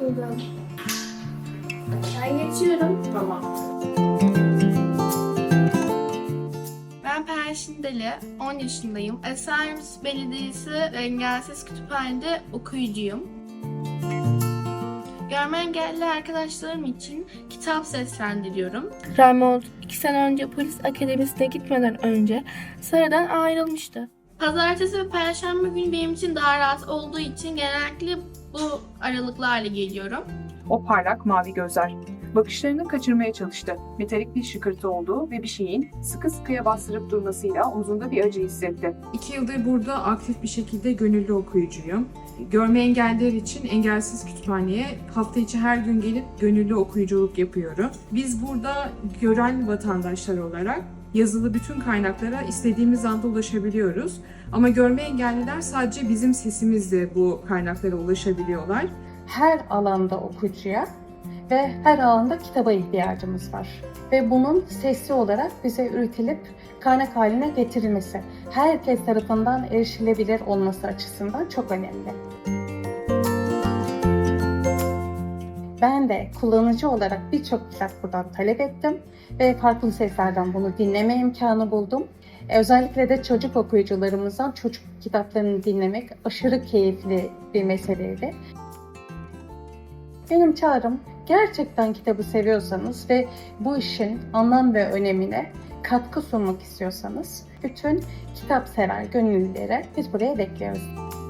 buldum. Ben geçiyorum. Tamam. Ben Perşindeli, 10 yaşındayım. Esenyurt Belediyesi Engelsiz Kütüphane'de okuyucuyum. Görme engelli arkadaşlarım için kitap seslendiriyorum. Raymond iki sene önce polis akademisine gitmeden önce Sara'dan ayrılmıştı. Pazartesi ve Perşembe günü benim için daha rahat olduğu için genellikle bu aralıklarla geliyorum. O parlak mavi gözler. Bakışlarını kaçırmaya çalıştı. Metalik bir şıkırtı oldu ve bir şeyin sıkı sıkıya bastırıp durmasıyla omzunda bir acı hissetti. İki yıldır burada aktif bir şekilde gönüllü okuyucuyum. Görme engelliler için engelsiz kütüphaneye hafta içi her gün gelip gönüllü okuyuculuk yapıyorum. Biz burada gören vatandaşlar olarak yazılı bütün kaynaklara istediğimiz anda ulaşabiliyoruz. Ama görme engelliler sadece bizim sesimizle bu kaynaklara ulaşabiliyorlar. her alanda okuyucuya ve her alanda kitaba ihtiyacımız var. Ve bunun sesli olarak bize üretilip kaynak haline getirilmesi, herkes tarafından erişilebilir olması açısından çok önemli. Ben de kullanıcı olarak birçok kitap buradan talep ettim ve farklı seslerden bunu dinleme imkanı buldum. E, Özellikle de çocuk okuyucularımızdan çocuk kitaplarını dinlemek aşırı keyifli bir meseleydi. Benim çağrım gerçekten kitabı seviyorsanız ve bu işin anlam ve önemine katkı sunmak istiyorsanız bütün kitap sever gönüllülere biz buraya bekliyoruz.